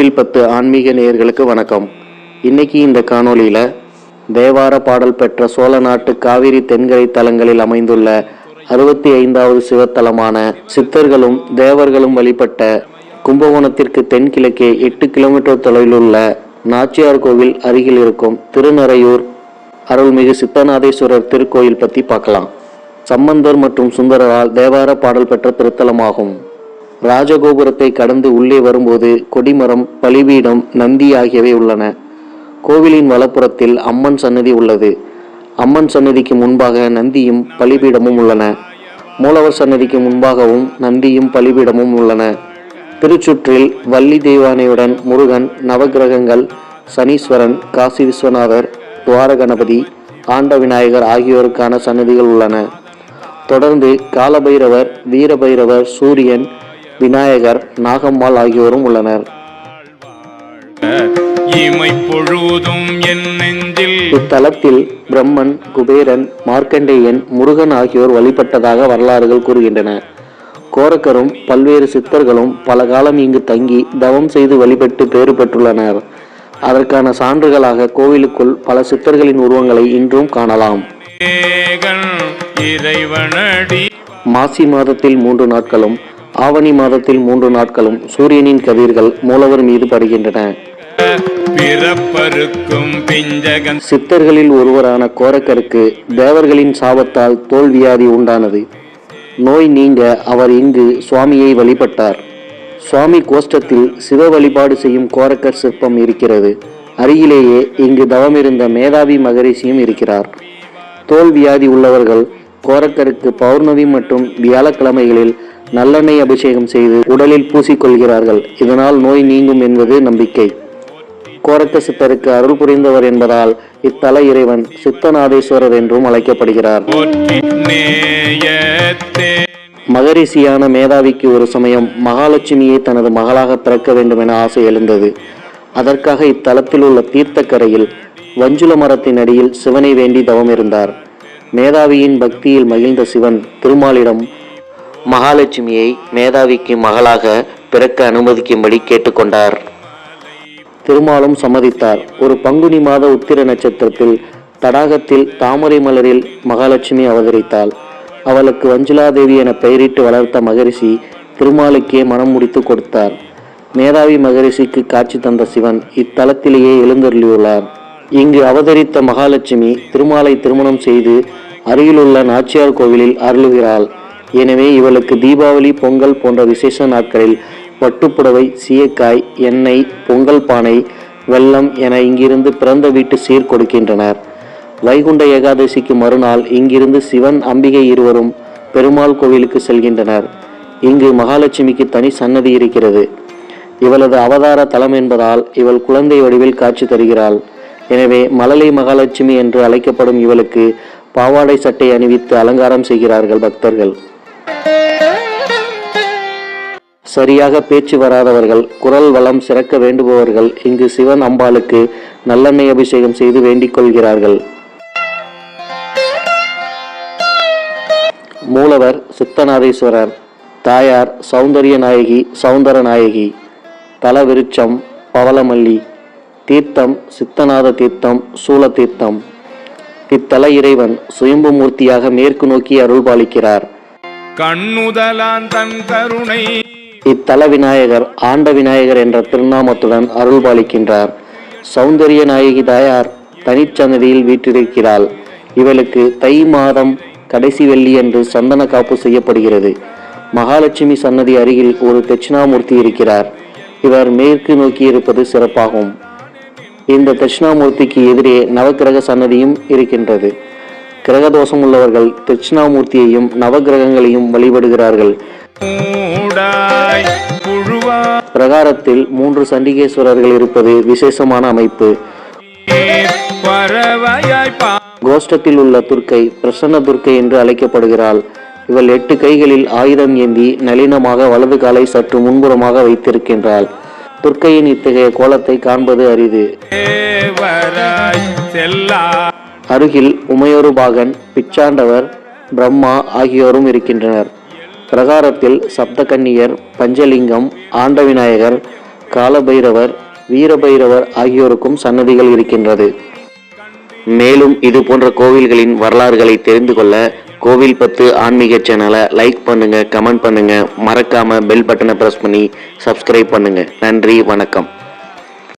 கோவில் பத்து ஆன்மீக நேயர்களுக்கு வணக்கம். இன்னைக்கு இந்த காணொளியில் தேவார பாடல் பெற்ற சோழ நாட்டு காவிரி தென்கரை தலங்களில் அமைந்துள்ள அறுபத்தி ஐந்தாவது சிவத்தலமான சித்தர்களும் தேவர்களும் வழிபட்ட கும்பகோணத்திற்கு தென்கிழக்கே எட்டு கிலோமீட்டர் தொலைவில் உள்ள நாச்சியார் கோவில் அருகில் இருக்கும் திருநறையூர் அருள்மிகு சித்தநாதேஸ்வரர் திருக்கோயில் பற்றி பார்க்கலாம். சம்பந்தர் மற்றும் சுந்தரரால் தேவார பாடல் பெற்ற திருத்தலமாகும். ராஜகோபுரத்தை கடந்து உள்ளே வரும்போது கொடிமரம் பலிபீடம் நந்தி ஆகியவை உள்ளன. கோவிலின் வலப்புறத்தில் அம்மன் சன்னதி உள்ளது. அம்மன் சன்னதிக்கு முன்பாக நந்தியும் பலிபீடமும் உள்ளன. மூலவர் சன்னதிக்கு முன்பாகவும் நந்தியும் பலிபீடமும் உள்ளன. திருச்சுற்றில் வள்ளி தெய்வானையுடன் முருகன் நவக்கிரகங்கள் சனீஸ்வரன் காசி விஸ்வநாதர் துவாரகணபதி ஆண்ட விநாயகர் ஆகியோருக்கான சன்னதிகள் உள்ளன. தொடர்ந்து காலபைரவர் வீரபைரவர் சூரியன் விநாயகர் நாகம்மாள் ஆகியோரும் உள்ளனர். இத்தலத்தில் பிரம்மன் குபேரன் மார்க்கண்டேயன் முருகன் ஆகியோர் வழிபட்டதாக வரலாறுகள் கூறுகின்றன. கோரக்கரும் பல்வேறு சித்தர்களும் பல காலம் இங்கு தங்கி தவம் செய்து வழிபட்டு பேறு பெற்றுள்ளனர். அதற்கான சான்றுகளாக கோவிலுக்குள் பல சித்தர்களின் உருவங்களை இன்றும் காணலாம். மாசி மாதத்தில் மூன்று நாட்களும் ஆவணி மாதத்தில் மூன்று நாட்களும் சூரியனின் கதிர்கள் மூலவர் மீது படுகின்றன. சித்தர்களில் ஒருவரான கோரக்கருக்கு தேவர்களின் சாபத்தால் தோல் வியாதி உண்டானது. நோய் நீங்க அவர் இங்கு சுவாமியை வழிபட்டார். சுவாமி கோஷ்டத்தில் சிவ வழிபாடு செய்யும் கோரக்கர் சிற்பம் இருக்கிறது. அருகிலேயே இங்கு தவமிருந்த மேதாவி மகரிஷியும் இருக்கிறார். தோல் வியாதி உள்ளவர்கள் கோரக்கருக்கு பௌர்ணமி மற்றும் வியாழக்கிழமைகளில் நல்லெண்ணெய் அபிஷேகம் செய்து உடலில் பூசிக்கொள்கிறார்கள். இதனால் நோய் நீங்கும் என்பது நம்பிக்கை. கோரக்க சித்தருக்கு அருள் புரிந்தவர் என்பதால் இத்தல இறைவன் சித்தநாதேஸ்வரர் என்றும் அழைக்கப்படுகிறார். மகரிஷியான மேதாவிக்கு ஒரு சமயம் மகாலட்சுமியை தனது மகளாக பிறக்க வேண்டும் என ஆசை எழுந்தது. அதற்காக இத்தலத்தில் உள்ள தீர்த்தக்கரையில் வஞ்சுல மரத்தின் அடியில் சிவனை வேண்டி தவம் இருந்தார். மேதாவியின் பக்தியில் மகிழ்ந்த சிவன் திருமாலிடம் மகாலட்சுமியை மேதாவிக்கு மகளாக பிறக்க அனுமதிக்கும்படி கேட்டுக்கொண்டார். திருமாலும் சம்மதித்தார். ஒரு பங்குனி மாத உத்திர நட்சத்திரத்தில் தடாகத்தில் தாமரை மலரில் மகாலட்சுமி அவதரித்தாள். அவளுக்கு வஞ்சுலாதேவி என பெயரிட்டு வளர்த்த மகரிஷி திருமாலுக்கே மனம் முடித்து கொடுத்தார். மேதாவி மகரிஷிக்கு காட்சி தந்த சிவன் இத்தலத்திலேயே எழுந்தருளியுள்ளார். இங்கு அவதரித்த மகாலட்சுமி திருமாலை திருமணம் செய்து அருகிலுள்ள நாச்சியார் கோவிலில் அருளுகிறாள். எனவே இவளுக்கு தீபாவளி பொங்கல் போன்ற விசேஷ நாட்களில் பட்டுப்புடவை சீயக்காய் எண்ணெய் பொங்கல் பானை வெல்லம் என இங்கிருந்து பிறந்த வீட்டு சீர் கொடுக்கின்றனர். வைகுண்ட ஏகாதசிக்கு மறுநாள் இங்கிருந்து சிவன் அம்பிகை இருவரும் பெருமாள் கோவிலுக்கு செல்கின்றனர். இங்கு மகாலட்சுமிக்கு தனி சன்னதி இருக்கிறது. இவளது அவதார தலம் என்பதால் இவள் குழந்தை வடிவில் காட்சி தருகிறாள். எனவே மலலை மகாலட்சுமி என்று அழைக்கப்படும் இவளுக்கு பாவாடை சட்டை அணிவித்து அலங்காரம் செய்கிறார்கள் பக்தர்கள். சரியாக பேச்சு வராதவர்கள் குரல் வளம் சிறக்க வேண்டுபவர்கள் இங்கு சிவன் அம்பாளுக்கு நல்லெண்ணெய் அபிஷேகம் செய்து வேண்டிக் கொள்கிறார்கள். மூலவர் சித்தநாதேஸ்வரர் தாயார் சௌந்தரிய நாயகி சௌந்தர நாயகி தல விருட்சம் பவளமல்லி தீர்த்தம் சித்தநாத தீர்த்தம் சூல தீர்த்தம். இத்தல இறைவன் சுயம்பு மூர்த்தியாக மேற்கு நோக்கி அருள்பாலிக்கிறார். கண்ணுதலான் தன் கருணை இத்தல விநாயகர் ஆண்ட விநாயகர் என்ற திருநாமத்துடன் அருள்பாலிக்கின்றார். சௌந்தரிய நாயகி தாயார் தனிச்சன்னதியில் வீற்றிருக்கிறாள். இவளுக்கு தை மாதம் கடைசி வெள்ளி என்று சந்தன காப்பு செய்யப்படுகிறது. மகாலட்சுமி சன்னதி அருகில் ஒரு தட்சிணாமூர்த்தி இருக்கிறார். இவர் மேற்கு நோக்கி இருப்பது சிறப்பாகும். இந்த தட்சிணாமூர்த்திக்கு எதிரே நவக்கிரக சன்னதியும் இருக்கின்றது. கிரகதோஷம் உள்ளவர்கள் தட்சிணாமூர்த்தியையும் நவக்கிரகங்களையும் வழிபடுகிறார்கள். புழுவா. பிரகாரத்தில் மூன்று சண்டிகேஸ்வரர்கள் இருப்பது விசேஷமான அமைப்பு. பறவையாய் பா கோஷ்டத்தில் உள்ள துர்க்கை பிரசன்ன துர்க்கை என்று அழைக்கப்படுகிறாள். இவள் எட்டு கைகளில் ஆயுதம் ஏந்தி நளினமாக வலது காலை சற்று முன்புறமாக வைத்திருக்கின்றாள். துர்க்கையின் இத்தகைய கோலத்தை காண்பது அரிது. அருகில் உமையொரு பாகன் பிச்சாண்டவர் பிரம்மா ஆகியோரும் இருக்கின்றனர். பிரகாரத்தில் சப்தகன்னியர் பஞ்சலிங்கம் ஆண்டவிநாயகர் காலபைரவர் வீரபைரவர் ஆகியோருக்கும் சன்னதிகள் இருக்கின்றது. மேலும் இது போன்ற கோவில்களின் வரலாறுகளை தெரிந்து கொள்ள கோவில் பத்து ஆன்மீக சேனலை லைக் பண்ணுங்க கமெண்ட் பண்ணுங்க. மறக்காம பெல் பட்டனை பிரஸ் பண்ணி சப்ஸ்கிரைப் பண்ணுங்க. நன்றி வணக்கம்.